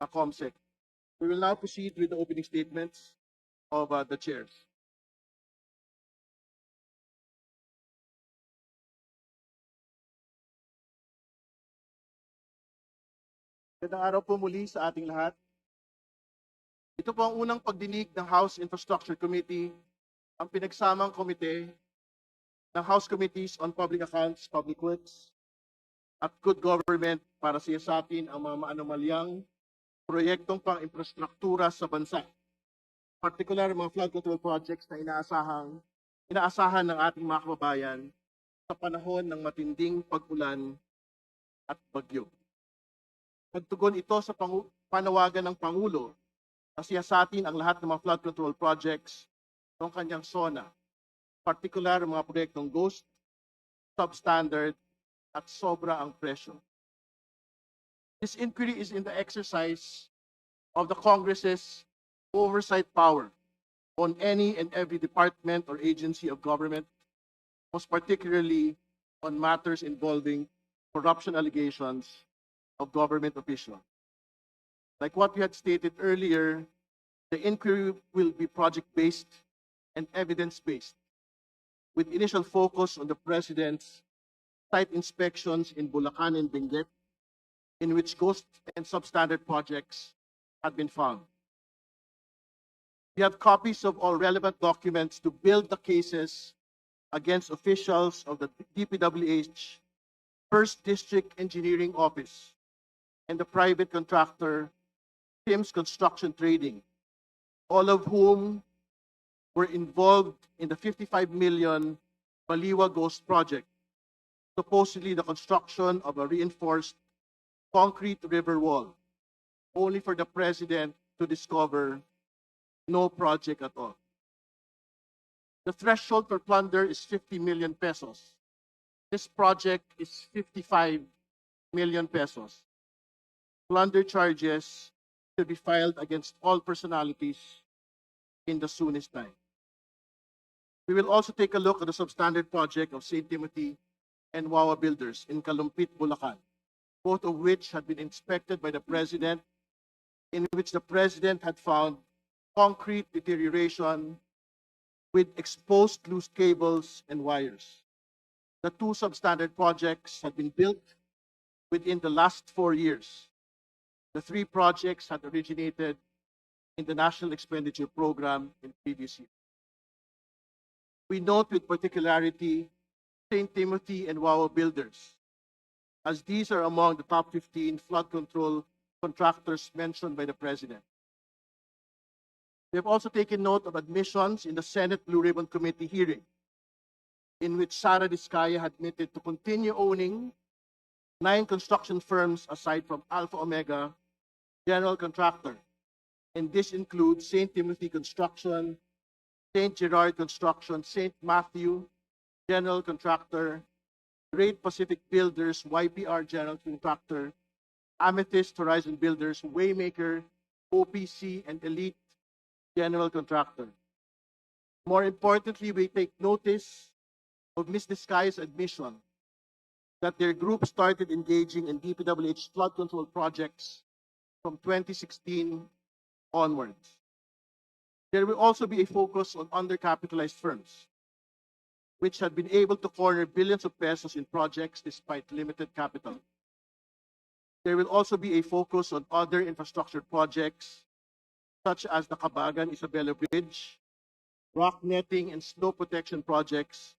uh, COMSEC. We will now proceed with the opening statements of uh, the chairs. Magandang araw po muli sa ating lahat. Ito po ang unang pagdinig ng House Infrastructure Committee, ang pinagsamang komite ng House Committees on Public Accounts, Public Works, at Good Government para siyasatin ang mga maanomalyang proyektong pang-infrastruktura sa bansa. Partikular mga flood control projects na inaasahang, inaasahan ng ating mga kababayan sa panahon ng matinding pag-ulan at bagyo. Pagtugon ito sa panawagan ng Pangulo na siyasatin ang lahat ng mga flood control projects ng kanyang SONA, partikular mga proyektong ghost, substandard, at sobra ang presyo. This inquiry is in the exercise of the Congress's oversight power on any and every department or agency of government, most particularly on matters involving corruption allegations of government officials. Like what we had stated earlier, the inquiry will be project-based and evidence-based, with initial focus on the President's site inspections in Bulacan and Benguet, in which ghost and substandard projects had been found. We have copies of all relevant documents to build the cases against officials of the DPWH First District Engineering Office and the private contractor Tim's Construction Trading, all of whom were involved in the 55 million Baliwa Ghost project, supposedly the construction of a reinforced concrete river wall, only for the president to discover no project at all. The threshold for plunder is 50 million pesos. This project is 55 million pesos. Plunder charges to be filed against all personalities in the soonest time. We will also take a look at the substandard project of St. Timothy and Wawa Builders in Kalumpit, Bulacan, both of which had been inspected by the President, in which the President had found concrete deterioration with exposed loose cables and wires. The two substandard projects had been built within the last four years. The three projects had originated in the National Expenditure Program in previous years. We note with particularity St. Timothy and Wawa Builders, as these are among the top 15 flood control contractors mentioned by the President. We have also taken note of admissions in the Senate Blue Ribbon Committee hearing, in which Sara Diskaya admitted to continue owning nine construction firms aside from Alpha Omega General Contractor. And this includes St. Timothy Construction, St. Gerard Construction, St. Matthew General Contractor, Great Pacific Builders, YPR General Contractor, Amethyst Horizon Builders, Waymaker, OPC, and Elite General Contractor. More importantly, we take notice of Ms. Discaya's admission that their group started engaging in DPWH flood control projects from 2016 onwards. There will also be a focus on undercapitalized firms, which had been able to corner billions of pesos in projects despite limited capital. There will also be a focus on other infrastructure projects, such as the Kabagan Isabela Bridge, rock netting, and snow protection projects,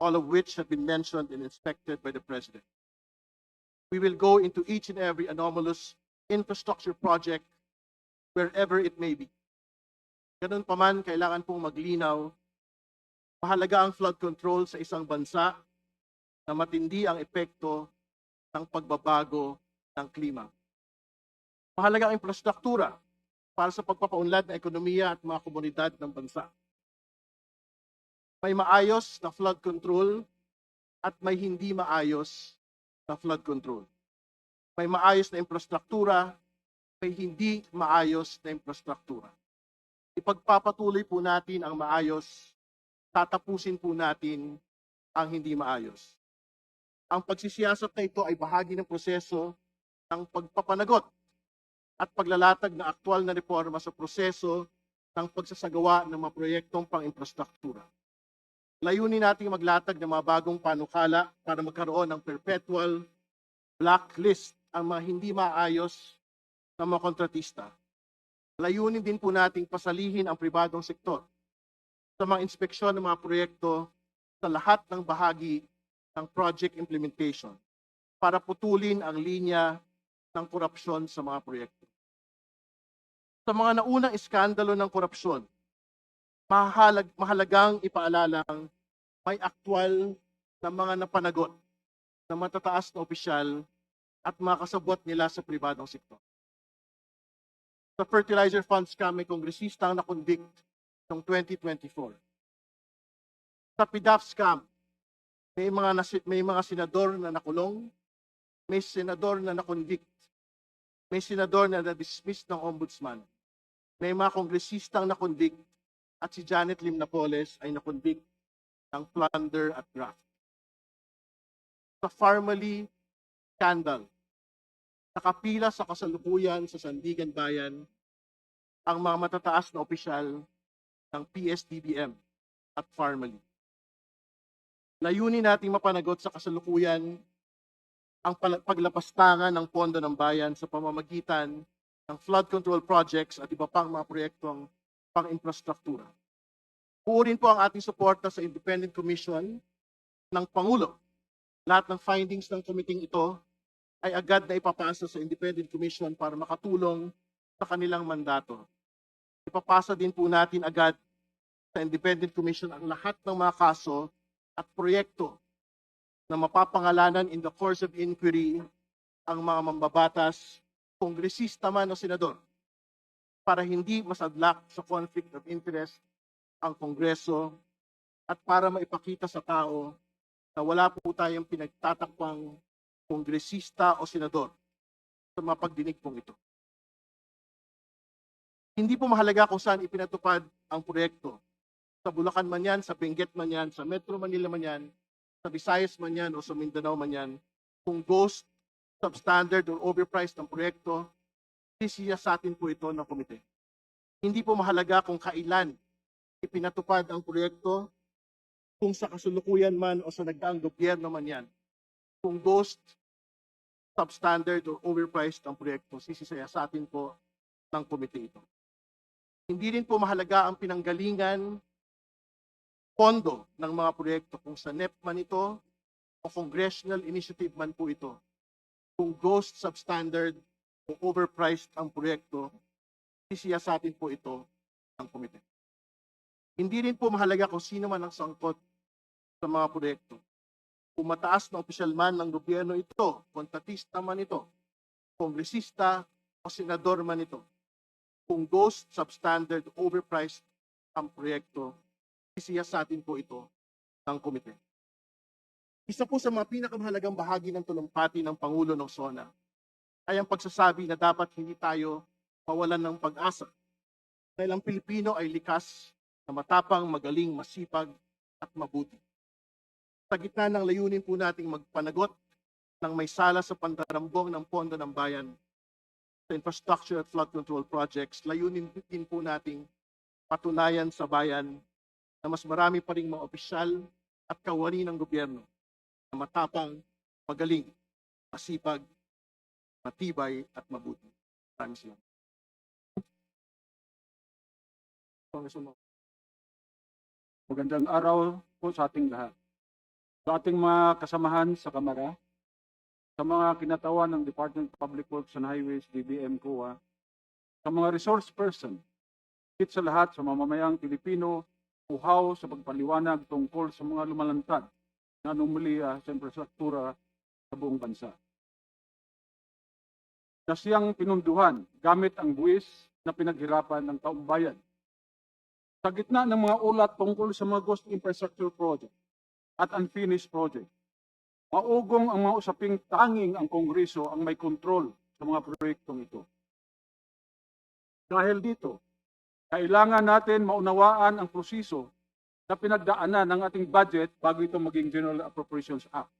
all of which have been mentioned and inspected by the President. We will go into each and every anomalous infrastructure project wherever it may be. Ganun pa man, kailangan pong maglinaw. Mahalaga ang flood control sa isang bansa na matindi ang epekto ng pagbabago ng klima. Mahalaga ang infrastruktura para sa pagpapaunlad ng ekonomiya at mga komunidad ng bansa. May maayos na flood control at may hindi maayos na flood control. May maayos na infrastruktura, may hindi maayos na infrastruktura. Ipagpapatuloy po natin ang maayos, tatapusin po natin ang hindi maayos. Ang pagsisiyasat na ito ay bahagi ng proseso ng pagpapanagot at paglalatag ng aktwal na reforma sa proseso ng pagsasagawa ng mga proyektong pang-infrastruktura. Layunin nating maglatag ng mga bagong panukala para magkaroon ng perpetual blacklist ang mga hindi maayos ng mga kontratista. Layunin din po nating pasalihin ang pribadong sektor sa mga inspeksyon ng mga proyekto sa lahat ng bahagi ng project implementation para putulin ang linya ng korupsyon sa mga proyekto. Sa mga naunang iskandalo ng korupsyon, mahalag, mahalagang ipaalalang may aktwal na mga napanagot na matataas na opisyal at mga kasabot nila sa pribadong sektor. Sa fertilizer funds kami, kongresista ang nakonvict noong 2024. Sa PDAF scam, may mga, nasi- may mga senador na nakulong, may senador na nakonvict, may senador na na-dismiss ng ombudsman, may mga kongresistang nakonvict, at si Janet Lim Napoles ay nakonvict ng plunder at graft. Sa Farmally scandal, nakapila sa kasalukuyan sa Sandigan Bayan ang mga matataas na opisyal ng PSDBM at Farmally. Layunin nating mapanagot sa kasalukuyan ang paglapastangan ng pondo ng bayan sa pamamagitan ng flood control projects at iba pang mga proyektong pang-infrastruktura. Puurin po ang ating suporta sa Independent Commission ng Pangulo. Lahat ng findings ng committee ito ay agad na ipapasa sa Independent Commission para makatulong sa kanilang mandato. Ipapasa din po natin agad sa Independent Commission ang lahat ng mga kaso at proyekto na mapapangalanan in the course of inquiry ang mga mambabatas, kongresista man o senador, para hindi masadlak sa conflict of interest ang Kongreso at para maipakita sa tao na wala po tayong pinagtatakwang kongresista o senador sa mga pagdinig pong ito. Hindi po mahalaga kung saan ipinatupad ang proyekto. Sa Bulacan man yan, sa Benguet man yan, sa Metro Manila man yan, sa Visayas man yan o sa Mindanao man yan, kung ghost, substandard or overpriced ang proyekto, sisiya sa atin po ito ng komite. Hindi po mahalaga kung kailan ipinatupad ang proyekto, kung sa kasulukuyan man o sa nagdaang gobyerno man yan. Kung ghost, substandard or overpriced ang proyekto, sisisaya sa atin po ng komite ito. Hindi rin po mahalaga ang pinanggalingan pondo ng mga proyekto kung sa NEP man ito o congressional initiative man po ito. Kung ghost, substandard o overpriced ang proyekto, sisiyasatin po ito ng komite. Hindi rin po mahalaga kung sino man ang sangkot sa mga proyekto. Kung mataas na opisyal man ng gobyerno ito, kontratista man ito, kongresista o senador man ito, kung ghost, substandard, overpriced ang proyekto, sisiyasatin po ito ng komite. Isa po sa mga pinakamahalagang bahagi ng tulumpati ng Pangulo ng SONA ay ang pagsasabi na dapat hindi tayo mawalan ng pag-asa dahil ang Pilipino ay likas na matapang, magaling, masipag at mabuti. Sa gitna ng layunin po nating magpanagot ng may sala sa pandarambong ng pondo ng bayan sa infrastructure at flood control projects, layunin din po nating patunayan sa bayan na mas marami pa rin mga opisyal at kawani ng gobyerno na matapang, magaling, masipag, matibay at mabuti. Maraming salamat. Magandang araw po sa ating lahat. Sa ating mga kasamahan sa Kamara, sa mga kinatawan ng Department of Public Works and Highways, DBM COA, sa mga resource person, hit sa lahat sa mamamayang Pilipino, uhaw sa pagpaliwanag tungkol sa mga lumalantad na anomalya sa infrastruktura sa buong bansa. Na siyang pinunduhan gamit ang buwis na pinaghirapan ng taong bayan sa gitna ng mga ulat tungkol sa mga ghost infrastructure project at unfinished project, maugong ang mga usaping tanging ang Kongreso ang may kontrol sa mga proyektong ito. Dahil dito, kailangan natin maunawaan ang proseso na pinagdaanan ng ating budget bago ito maging General Appropriations Act.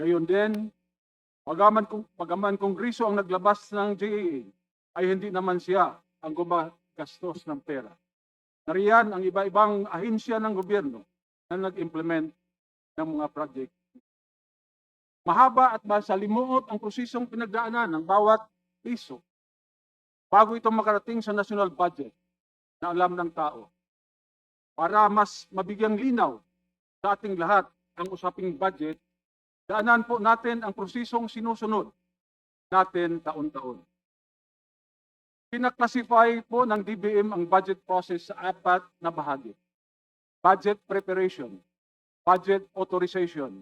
Gayon din, pagaman, pagaman Kongreso ang naglabas ng JAA ay hindi naman siya ang gumagastos ng pera. Nariyan ang iba-ibang ahensya ng gobyerno na nag-implement ng mga project. Mahaba at masalimuot ang prosesong pinagdaanan ng bawat piso bago ito makarating sa national budget na alam ng tao. Para mas mabigyang linaw sa ating lahat ang usaping budget, daanan po natin ang prosesong sinusunod natin taon-taon. Pinaklasify po ng DBM ang budget process sa apat na bahagi. Budget preparation, budget authorization,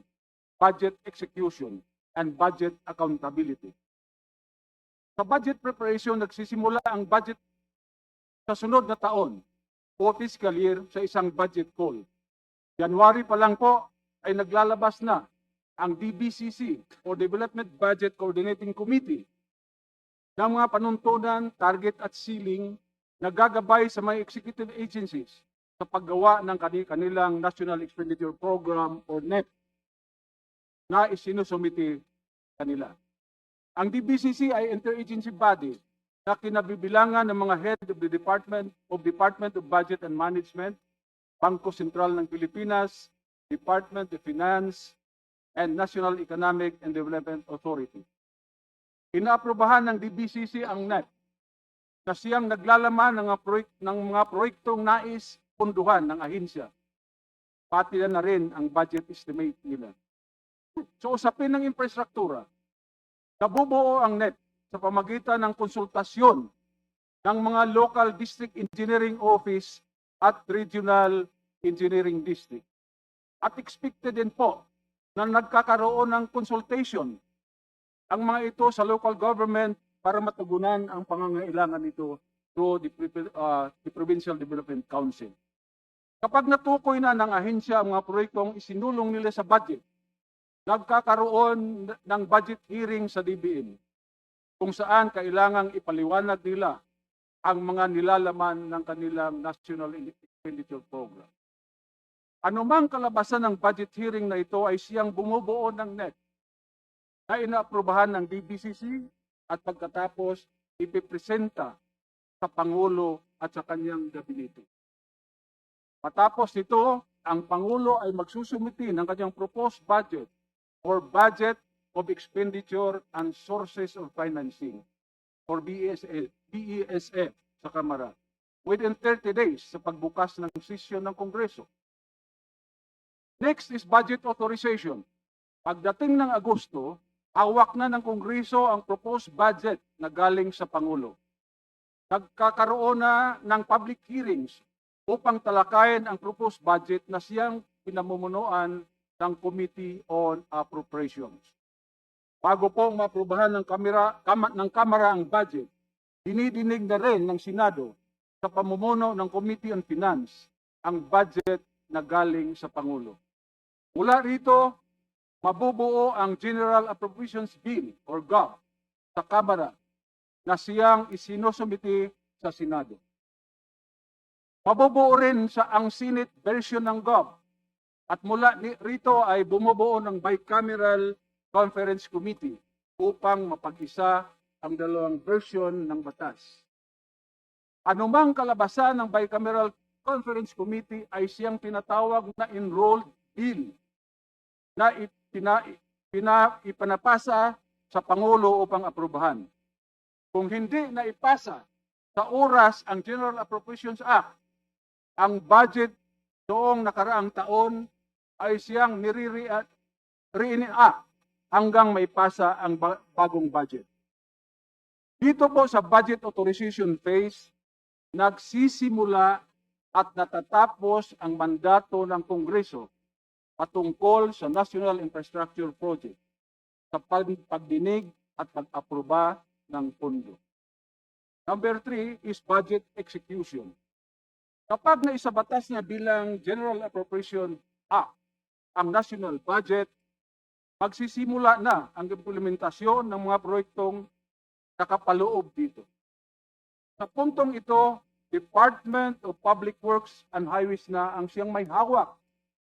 budget execution, and budget accountability. Sa budget preparation, nagsisimula ang budget sa sunod na taon o fiscal year sa isang budget call. January pa lang po ay naglalabas na ang DBCC o Development Budget Coordinating Committee ng mga panuntunan, target at ceiling na gagabay sa mga executive agencies sa paggawa ng kani- kanilang National Expenditure Program or NEP na isinusumiti kanila. Ang DBCC ay interagency body na kinabibilangan ng mga head of the Department of Department of Budget and Management, Bangko Sentral ng Pilipinas, Department of Finance, and National Economic and Development Authority. Inaaprobahan ng DBCC ang NEP na siyang naglalaman ng proyek, ng mga proyektong nais punduhan ng ahensya. Pati na, na rin ang budget estimate nila. So usapin ng infrastruktura, nabubuo ang NEP sa pamagitan ng konsultasyon ng mga local district engineering office at regional engineering district. At expected din po na nagkakaroon ng consultation ang mga ito sa local government para matugunan ang pangangailangan nito through the, uh, the Provincial Development Council. Kapag natukoy na ng ahensya ang mga proyektong isinulong nila sa budget, nagkakaroon ng budget hearing sa DBM kung saan kailangang ipaliwanag nila ang mga nilalaman ng kanilang National Expenditure Program. Anumang kalabasan ng budget hearing na ito ay siyang bumubuo ng NEP na inaaprubahan ng DBCC at pagkatapos ipipresenta sa Pangulo at sa kanyang gabinete. Matapos nito, ang Pangulo ay magsusumiti ng kanyang proposed budget or Budget of Expenditure and Sources of Financing or BESF, BESF sa Kamara within 30 days sa pagbukas ng sesyon ng Kongreso. Next is budget authorization. Pagdating ng Agosto, hawak na ng Kongreso ang proposed budget na galing sa Pangulo. Nagkakaroon na ng public hearings upang talakayin ang proposed budget na siyang pinamumunuan ng Committee on Appropriations. Bago po maprubahan ng kamera, kama, ng Kamara ang budget, dinidinig na rin ng Senado sa pamumuno ng Committee on Finance ang budget na galing sa Pangulo. Mula rito, mabubuo ang General Appropriations Bill or GAB sa Kamara na siyang isinusumiti sa Senado. Mabubuo rin sa ang Senate version ng GAB at mula rito ay bumubuo ng bicameral conference committee upang mapag-isa ang dalawang version ng batas. Anumang kalabasan ng bicameral conference committee ay siyang tinatawag na enrolled bill na ipina, sa Pangulo upang aprubahan. Kung hindi na ipasa sa oras ang General Appropriations Act, ang budget noong nakaraang taon ay siyang nire-re-enact hanggang maipasa ang ba- bagong budget. Dito po sa budget authorization phase, nagsisimula at natatapos ang mandato ng Kongreso patungkol sa National Infrastructure Project sa pag- pagdinig at pag-aproba ng pondo. Number three is budget execution. Kapag naisabatas na bilang General Appropriation Act ang national budget, magsisimula na ang implementasyon ng mga proyektong nakapaloob dito. Sa puntong ito, Department of Public Works and Highways na ang siyang may hawak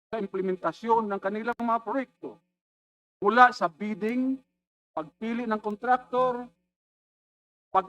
sa implementasyon ng kanilang mga proyekto. Mula sa bidding, pagpili ng kontraktor, pag